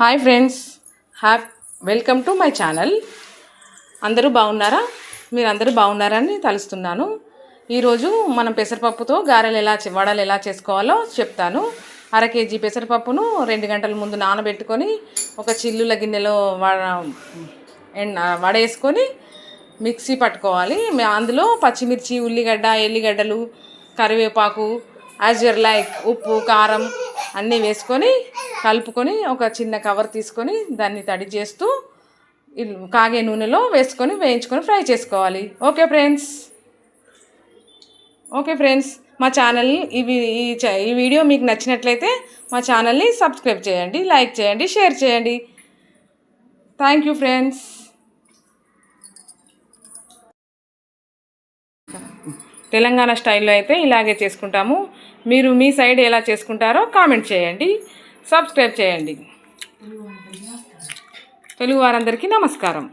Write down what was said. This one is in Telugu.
Hi friends. హ్యాప్ welcome to my channel. అందరూ బాగున్నారా? మీరు అందరూ బాగున్నారని తలుస్తున్నాను. ఈరోజు మనం పెసరపప్పుతో గారెలు ఎలా వడలు ఎలా చేసుకోవాలో చెప్తాను. అర కేజీ పెసరపప్పును రెండు గంటల ముందు నానబెట్టుకొని ఒక చిల్లుల గిన్నెలో వడ వడేసుకొని మిక్సీ పట్టుకోవాలి. అందులో పచ్చిమిర్చి ఉల్లిగడ్డ ఎల్లిగడ్డలు కరివేపాకు యాజ్ యర్ లైక్ ఉప్పు కారం అన్నీ వేసుకొని కలుపుకొని ఒక చిన్న కవర్ తీసుకొని దాన్ని తడి చేస్తూ కాగే నూనెలో వేసుకొని వేయించుకొని ఫ్రై చేసుకోవాలి. Okay friends? ఓకే ఫ్రెండ్స్ మా ఛానల్ ఇవి ఈ ఈ వీడియో మీకు నచ్చినట్లయితే మా ఛానల్ని సబ్స్క్రైబ్ చేయండి లైక్ చేయండి షేర్ చేయండి. థ్యాంక్ యూ ఫ్రెండ్స్ తెలంగాణ స్టైల్లో అయితే ఇలాగే చేసుకుంటాము. మీరు మీ సైడ్ ఎలా చేసుకుంటారో కామెంట్ చేయండి. సబ్స్క్రైబ్ చేయండి. తెలుగు వారందరికీ నమస్కారం.